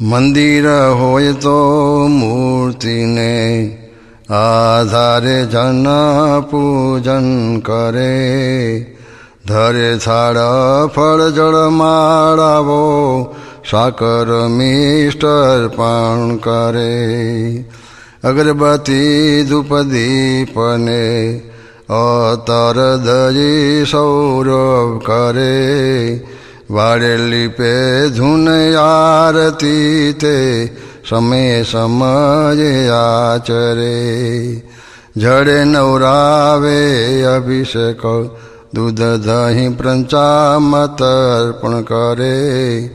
મંદિર હોય તો મૂર્તિને આધારે જન પૂજન કરે. ધરે થાળ, ફળ, જળ માળાવો સાકર મિસ્ટર પણ કરે. અગરબત્તી ધૂપ દીપને અતર દજી સૌરભ કરે. વાળેલી પે ધૂન આરતી તે સમય સમજે આચરે. જડે નવરાવે અભિષેક, દૂધ, દહીં પ્રંચામત અર્પણ કરે.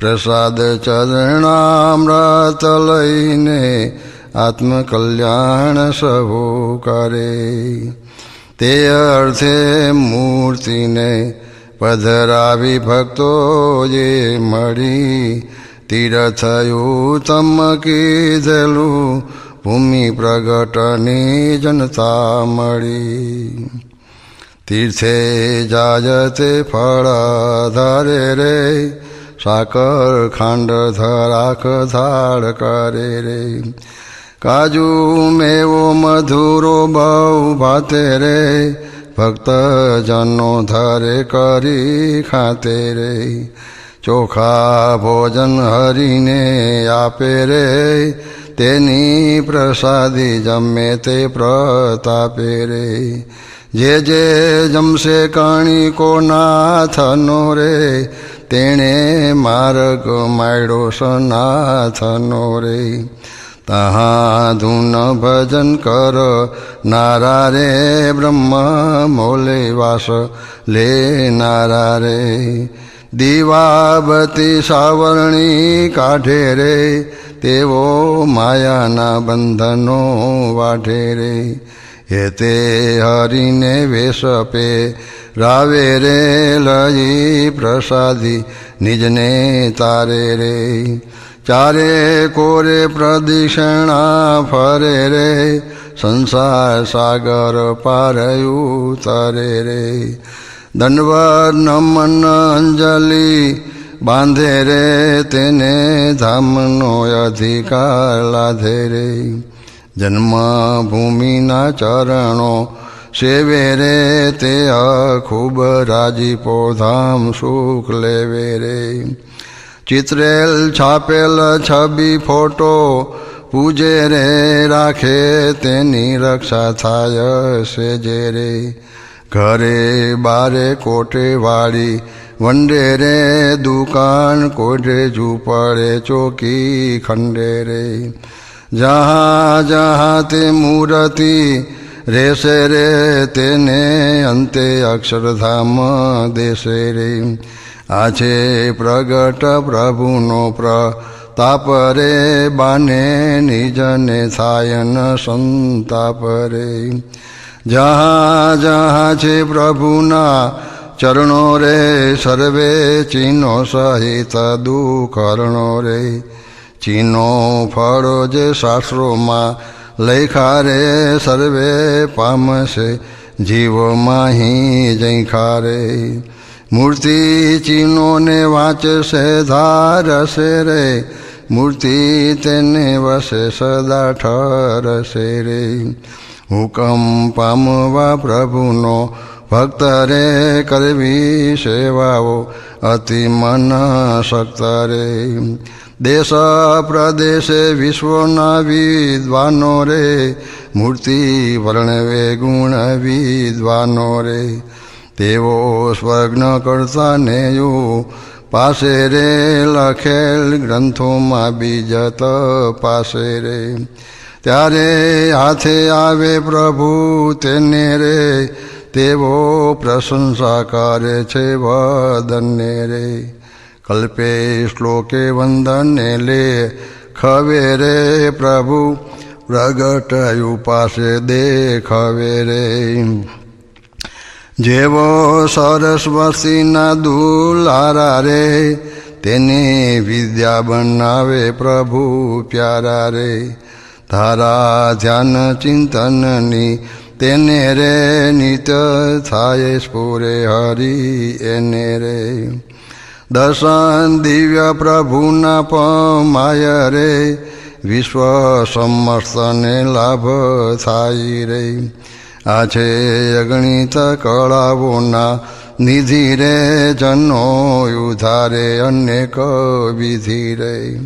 પ્રસાદ ચરણામૃત લઈને આત્મકલ્યાણ સહુ કરે. તે અર્થે મૂર્તિને પધરાવી ભક્તો જે મળી તીરથયું તમ કીધેલું, ભૂમિ પ્રગટની જનતા મળી. તીર્થે જાજતે ફળ ધરે રે, સાકર ખાંડ ધરાખ ધાડ કરે રે. કાજુ મેવો મધુરો બહુ ભાતે રે ભક્ત જનો ધરે કરી ખાતે રે. ચોખા ભોજન હરીને આપે રે. તેની પ્રસાદી જમે તે પ્રતાપે રે. જે જે જમશે કણિકો નાથનો રે. તેણે માર્ગ માયડો સનાથનો રે. તહા ધૂન ભજન કર નારા રે બ્રહ્મ મોલે વાસ લે નારા રે દીવાબતી સાવરણી કાઢે રે તેવો માયાના બંધનો વાઢે રે હે તે હરીને વેશપે રાવે રે લઈ પ્રસાદી નિજને તારે રે ચારે કોરે પ્રદિષણા ફરે રે, સંસાર સાગર પારયું તરે રે. દંડવત નમન અંજલિ બાંધે રે, તેને ધામનો અધિકાર લાધે રે. જન્મભૂમિના ચરણો સેવે રે, તે ખૂબ રાજીપો ધામ સુખ લેવે રે. ચિત્રેલ છાપેલ છબી ફોટો પૂજે રે રાખે તેની રક્ષા થાય સેજે રે ઘરે બારે કોટે વાળી વંડે રે દુકાન કોટે ઝૂંપડે ચોકી ખંડે રે જहाँ જहाँ તે મૂર્તિ રેસે રે તેને અંતે અક્ષરધામ દેશે રે આ છે પ્રગટ પ્રભુનો પ્રતાપ રે, બાને નિજને થાયન સંતાપ રે. જહા જहाँ છે પ્રભુના ચરણો રે, સર્વે ચીનો સહિત દુઃખરણો રે. ચીનો ફળો જે શાસ્ત્રોમાં લેખા રે, સર્વે પામશે, જીવમાં જૈખા રે. મૂર્તિ ચિહ્નોને વાંચશે, ધારશે રે. મૂર્તિ તેને વસે, સદા ઠરશે રે. હુકમ પામવા પ્રભુનો ભક્ત રે, કરવી સેવાઓ અતિ મન શક્ત રે. દેશ પ્રદેશે વિશ્વના વિદ્વાનો રે. મૂર્તિ વર્ણવે ગુણ વિદ્વાનો રે. તેઓ સ્વર્ગ્ન કરતા નેયું પાસે રે લખેલ ગ્રંથોમાં બીજત પાસે રે. ત્યારે હાથે આવે પ્રભુ તેને રે. તેવો પ્રશંસા કરે છે વદને રે. કલ્પે શ્લોકે વંદને લે. ખવે રે પ્રભુ. પ્રગટયું પાસે દેખવે રે. જેવો સરસ્વતીના દુલારા રે, તેને વિદ્યા બનાવે પ્રભુ પ્યારા રે. તારા ધ્યાન ચિંતનની તેને રે, નિત થાય સ્ફુરે હરી એને રે. દર્શન દિવ્ય પ્રભુના પમાય રે, વિશ્વ સમસ્તને લાભ થાય રે. આ છે અગણિત કળાઓના નિધિ રે, જનો ઉધારે અન્ય વિધિ રે.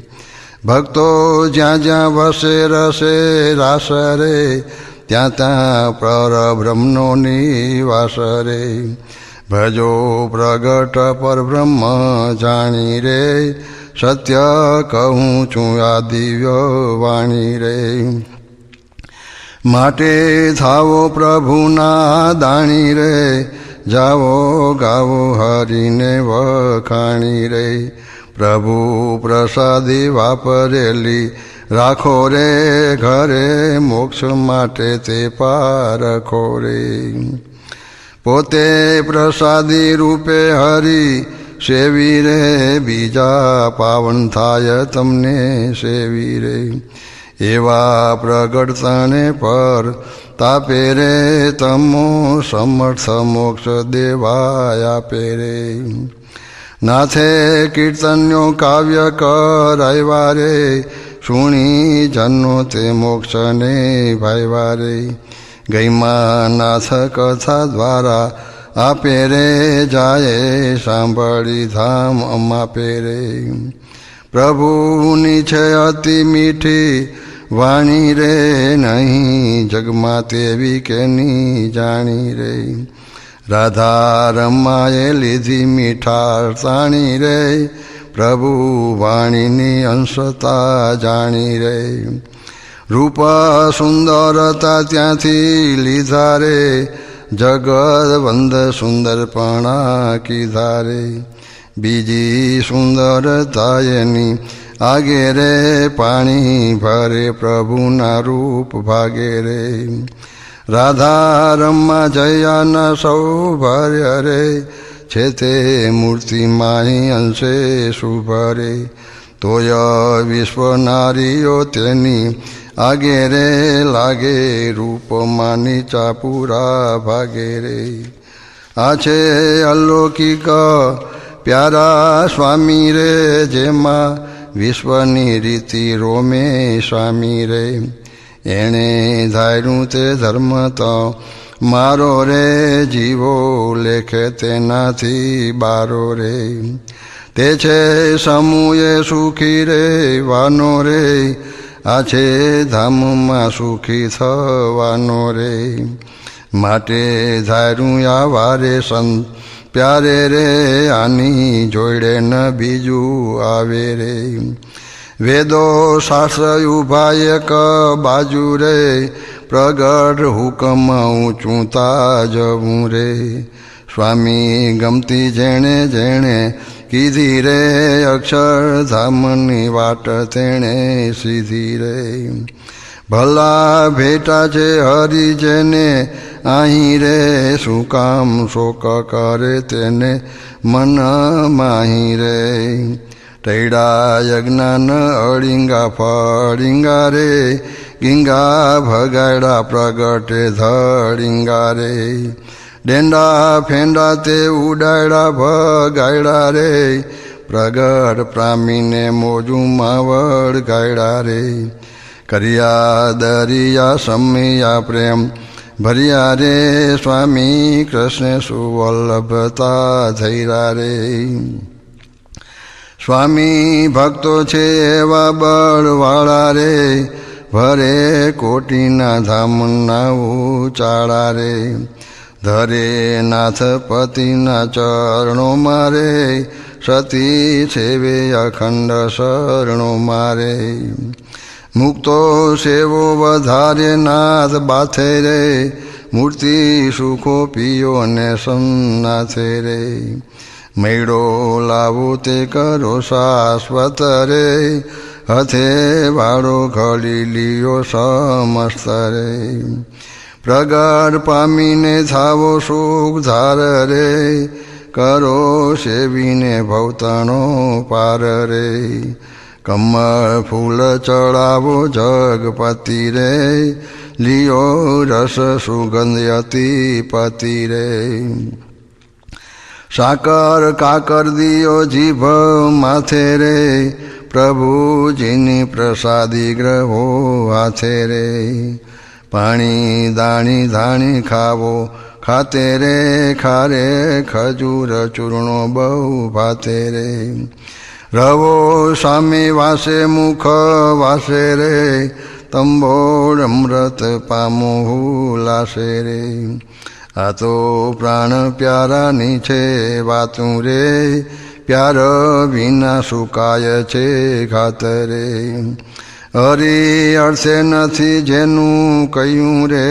ભક્તો જ્યાં જ્યાં વસે, રસે, રાસ રે, ત્યાં ત્યાં પરબ્રહ્મનો નિવાસ રે. ભજો પ્રગટ પર બ્રહ્મ જાણી રે, સત્ય કહું છું આ દિવ્ય વાણી રે. માટે થાવો પ્રભુના દાણી રે જાવો ગાવો હરીને વખાણી રે. પ્રભુ પ્રસાદી વાપરેલી રાખો રે, ઘરે મોક્ષ માટે તે પારખો રે પોતે પ્રસાદી રૂપે હરી સેવી રે, બીજા પાવન થાય તમને સેવી રે. એવા પ્રગટતાને પર તાપે રે, તમો સમર્થ મોક્ષ દેવાય આપે નાથે કીર્તન્યો કાવ્ય કરાવ્યા રે, સુણી જન્નો તે મોક્ષને ભાઈવા રે. ગઈમાં નાથ કથા દ્વારા આપે રે, જાય સાંભળી ધામ અમાપે રે. પ્રભુની છે અતિ મીઠી વાણી રે નહીં જગમાં તેવી કેની જાણી રે. રાધા રમાએ લીધી મીઠાર સાણી રે, પ્રભુ વાણીની અંશતા જાણી રે. રૂપ સુંદરતા ત્યાંથી લીધા રે, જગત સુંદરપણા કીધા રે. બીજી સુંદરતા એની આગે રે પાણી ભરે પ્રભુના રૂપ ભાગે રે રાધા રમા જયાના સૌભાર્ય રે, છે તે મૂર્તિ માહી અંશે સુભરે. તોય વિશ્વ નારીઓ તેની આગે રે લાગે રૂપમાં માની ચાપુરા ભાગે રે આ છે અલૌકિક પ્યારા સ્વામી રે, જેમાં વિશ્વની રીતિ રોમે સ્વામી રે, એણે ધાર્યું તે ધર્મ તો મારો રે, જીવો લેખે તેનાથી બારો રે. તે છે સમૂહે સુખી રે, વાનો રે, આ છે ધામમાં સુખી થવાનો રે. માટે ધાર્યું વારે સંત પ્યારે રે, આની જોડે ન બીજું આવે રે. વેદો શાસ્ત્ર ઊભા એક બાજુ રે, પ્રગટ હુકમ ઊંચું તાજવું રે. સ્વામી ગમતી જેણે જેણે કીધી રે, અક્ષરધામની વાટ તેણે સીધી રે. ભલા ભેટા છે હરિજને અહીં રે, શું કામ, શોક કરે તેને, મન માહી રે. ટૈડા યજ્ઞાન અળિંગા ફળિંગા રે, ગીંગા ભગાડા પ્રગટે ધડિંગા રે. ડેંડા ફેંડા તે ઉડાડા ભગાયડા રે, પ્રગટ પ્રામીને મોજું માવડ ગાયડા રે. કર્યા દરિયા સમિયા પ્રેમ ભર્યા રે સ્વામી કૃષ્ણ સુવલ્લભતા ધૈરા રે સ્વામી ભક્તો છે એવા બળવાળા રે ભરે કોટીના ધામના ઉચાળા રે ધરે નાથપતિના ચરણો મારે સતી સેવે અખંડ શરણો મારે મુક્તો સેવો વધારે નાદ બાથે રે, મૂર્તિ સુખો પીયો ને સંનાથે રે. મેળો લાવો તે કરો શાશ્વત રે, હથે વાળો ઘડી લિયો સમસ્ત રે. પ્રગટ પામીને થાવો સુખ ધાર રે, કરો સેવીને ભવતાણો પાર રે. કમળ ફૂલ ચડાવો જગપતિ રે, લિયો રસ સુગંધ અતિ પતિ રે. સાકર કાકર દિયો જીભ માથે રે, પ્રભુજીની પ્રસાદી ગ્રહો હાથે રે. પાણી દાણી ધાણી ખાવો ખાતે રે, ખારે ખજૂર ચૂર્ણો બહુ ભાતે રે. રવો સ્વામી વાસે મુખ વાસે રે તંબોળ અમૃત પામો લાશે રે આ તો પ્રાણ પ્યારાની છે વાતું રે પ્યાર વિના સુકાય છે ખાતરે હરી અર્થે નથી જેનું કહ્યું રે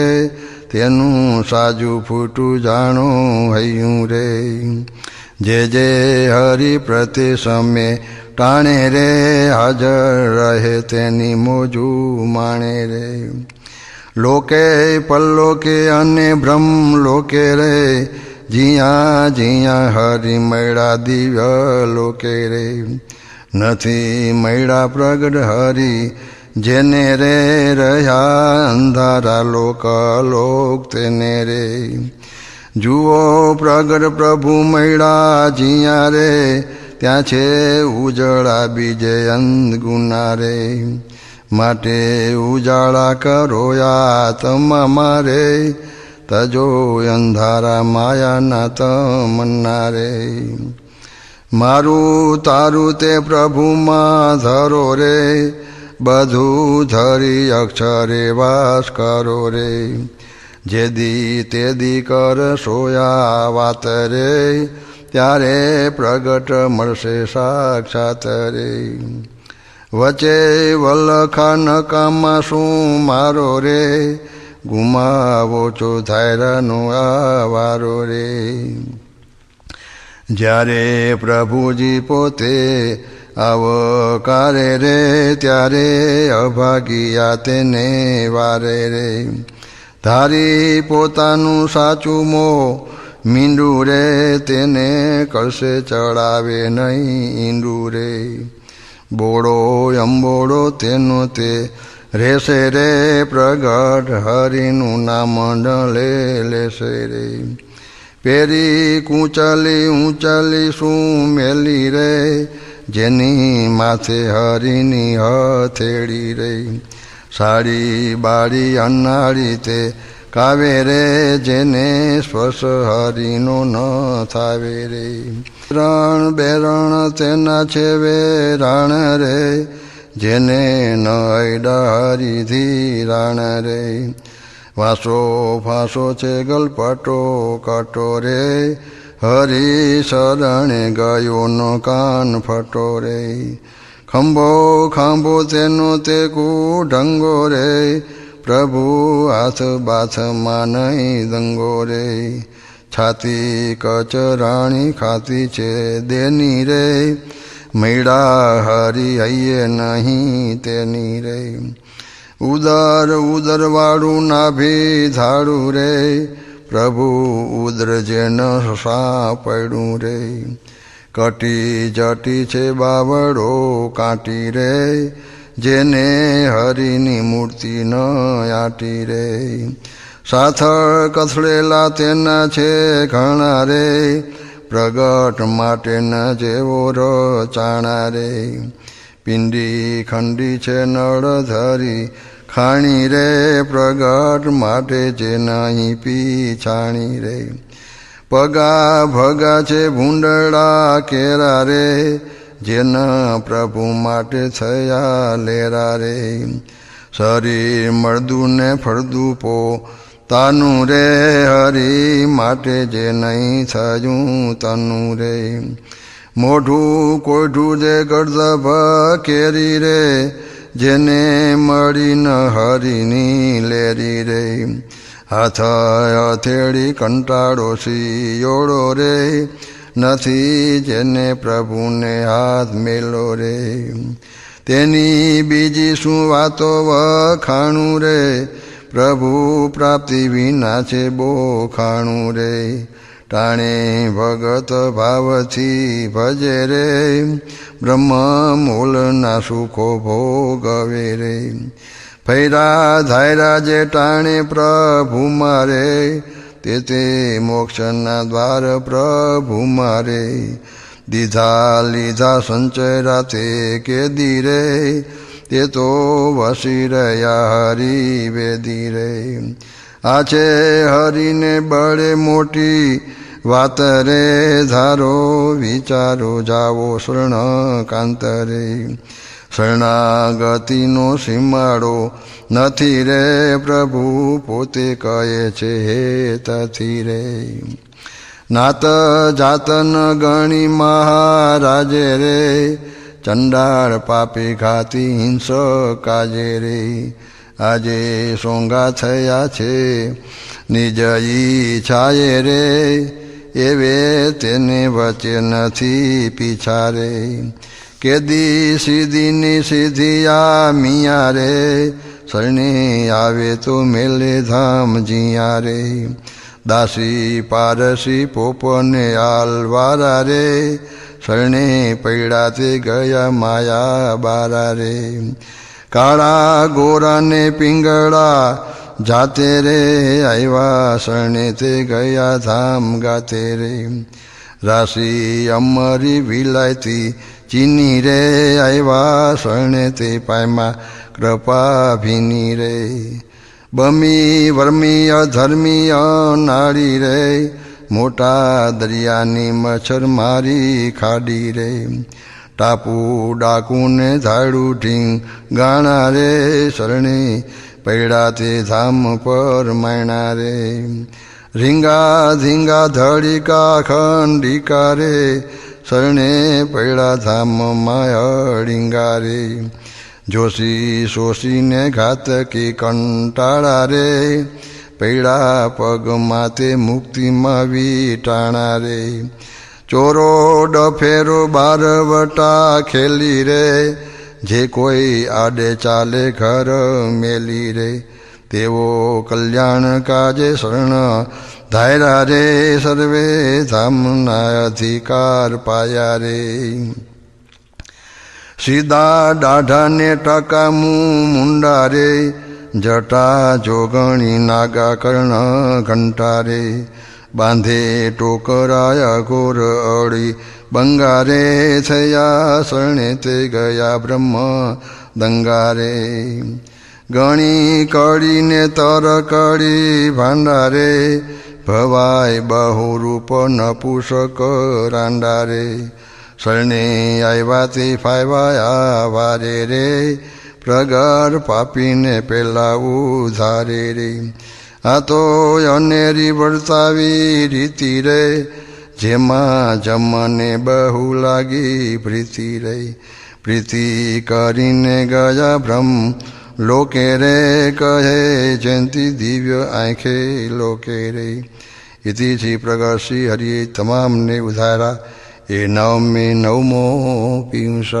તેનું સાજું ફૂટું જાણો હૈયું રે જે જે હરિ પ્રતિ સમે ટાણે રે હાજર રહે તેની મોજું માણે રે લોકે પલ્લોકે અને બ્રહ્મ લોકે રે જીયા જીયા હરિ મળ્યા દિવ્ય લોકે રે નથી મળ્યા પ્રગટ હરી જેને રે રહ્યા અંધારા લોક લોક તેને રે જુઓ પ્રગટ પ્રભુ મૈળા જિયા રે, ત્યાં છે ઉજળા બીજે ગુના રે. માટે ઉજાળા કરો યા તમા રે તજો અંધારા માયાના તમન્ના રે. મારું તારું તે પ્રભુમાં ધરો રે, બધું ધરી અક્ષરે વાસ કરો રે. જેદી તેદી કર સોયા વાત રે ત્યારે પ્રગટ મળશે સાક્ષાત રે. વચે વલ્લખા નકામાં શું મારો રે, ગુમાવો છો ધાયરાનો આવારો રે. જ્યારે પ્રભુજી પોતે આવકારે રે, ત્યારે અભાગિયા તેને વારે રે. ધારી પોતાનું સાચું મો મીંડું રે તેને કળશે ચડાવે નહીં ઈંડું રે બોડો અંબોડો તેનો તે રેશે રે, પ્રગટ હરિનું નામ લે લેશે રે. પેરી કૂંચલી ઊંચલી શું મેલી રે, જેની માથે હરિની હથેળી રે. સાડી બાળી અન્નાળી તે કાવે રે જેને સ્પર્શ હરિનો ન થાવે રે. રણ બેરણ તેના છે રાણ રે, જેને ન હરિધી રાણ રે. વાસો ફાસો છે ગલપટો કટો રે, હરી શરણે ગયો નો કાન ફટો રે. ખંભો, ખાંભો તેનો તે કુઢંગો રે. પ્રભુ હાથ બાથમાં નહીં દંગો રે. છાતી કચરાણી ખાતી છે દેની રે. મેળા હરી હૈયે નહીં તેની રે. ઉદર ઉદરવાળું નાભી ધાડું રે. પ્રભુ ઉદર જેન સાપડું રે. કટી જટી છે બાવડો કાંટી રે, જેને હરિની મૂર્તિ ન આટી રે. સાથળ કથળેલા તેના છે ઘણા રે, પ્રગટ માટેના જેવો રચાણા રે. પિંડી ખંડી છે નળ ધરી ખાણી રે, પ્રગટ માટે જે નહીં પીછાણી રે. પગા ભગા છે ભૂંડળા કેરા રે, જેના પ્રભુ માટે થયા લેરા રે. શરીર મળદું ને ફળદું પો, તાનું રે, હરી માટે જે નહીં થયું તનું રે. મોઢું કોઠું જે ગળદભ કેરી રે, જેને મળીને હરીની લેરી રે. હાથ હથેળી કંટાળો સિયોડો રે. નથી જેને પ્રભુને હાથ મેલો રે. તેની બીજી શું વાતો વખાણું રે? પ્રભુ પ્રાપ્તિ વિના છે બોખાણું રે. ટાણે ભગત ભાવથી ભજે રે. બ્રહ્મ મૂલના સુખો ભોગવે રે. ફૈરા ધાયરા જે ટાણે પ્રભુ મારે તે તે મોક્ષના દ્વાર પ્રભુ મારે. દીધા લીધા સંચય રાતે કે ધીરે તે તો વસી રહ્યા હરી વેદી રે. આ છે હરીને બળે મોટી વાત રે, ધારો વિચારો જાવો શરણ કાંતરે. શરણાગતિનો સીમાડો નથી રે પ્રભુ, પોતે કહે છે, હે તથી રે. નાત જાતન ગણી મહારાજે રે, ચંડાળ પાપી ઘાતી હિંસ કાજે રે. આજે સોંગા થયા છે, નિજ ઈચ્છાએ રે, એવે તેને વચ્ચે નથી પીછારે કેદી સીધીની સીધી આ મિયા રે શરણે આવે તો મેલે ધામ જીયા રે દાસી પારસી પોપને આલવારા રે શરણે પૈડા તે ગયા માયા બારા રે કાળા ગોરાને પિંગળા જાતે રે આવ્યા શરણે તે ગયા ધામ ગાતે રે રાશિ અમરી વિલાયતી ચીની રે આવ્યા શરણે તે પાયમાં કૃપા ભીની રે બમી, વર્મી, અધર્મી નાળી રે મોટા દરિયાની મચ્છર મારી ખાડી રે ટાપુ ડાકુને ઝાડું ઢીંગ ગાણા રે શરણે પૈડા તે ધામ પર માયણા રે રીંગા ધીંગા ધડિકા ખંડિકા રે શરણે પૈડા ધામ માયડિંગા જોશી શોષીને ઘાતકી કંટાળા રે પૈડા પગ માતે મુક્તિમાં વીટાણા રે ચોરો ડફેરો બારવટા ખેલી રે જે કોઈ આડે ચાલે ઘર મેલી રે તેવો કલ્યાણ કાજે શરણ ધાયરા રે સર્વે ધામના અધિકાર પાયા રે. સીધા દાઢાને ટકા મું મુંડા રે, જટા જોગણી નાગા કર્ણ ઘંટા રે. બાંધે ટોકરાય ઘોર અળી, બંગારે થયા શરણે તે ગયા બ્રહ્મ દંગારે. ગણી કડીને તર કડી ભાંડારે ભવાય બહુરૂપ નપુષક રાંડારે. શરણે આવ્યા તે ફાયવાયા વારે રે, પ્રગર પાપીને પેલા ઉધારે રે. આ તો અનેરી વર્તાવી રીતિ રે, જેમાં જમને બહુ લાગી પ્રીતિ રે. પ્રીતિ કરીને ગયા બ્રહ્મ લોકે રે કહે જયંતી દિવ્ય આંખે લોકે રે ઇતિ શ્રી પ્રગટ હરિએ તમામને ઉધારા એ નવમે નવમો પિંસ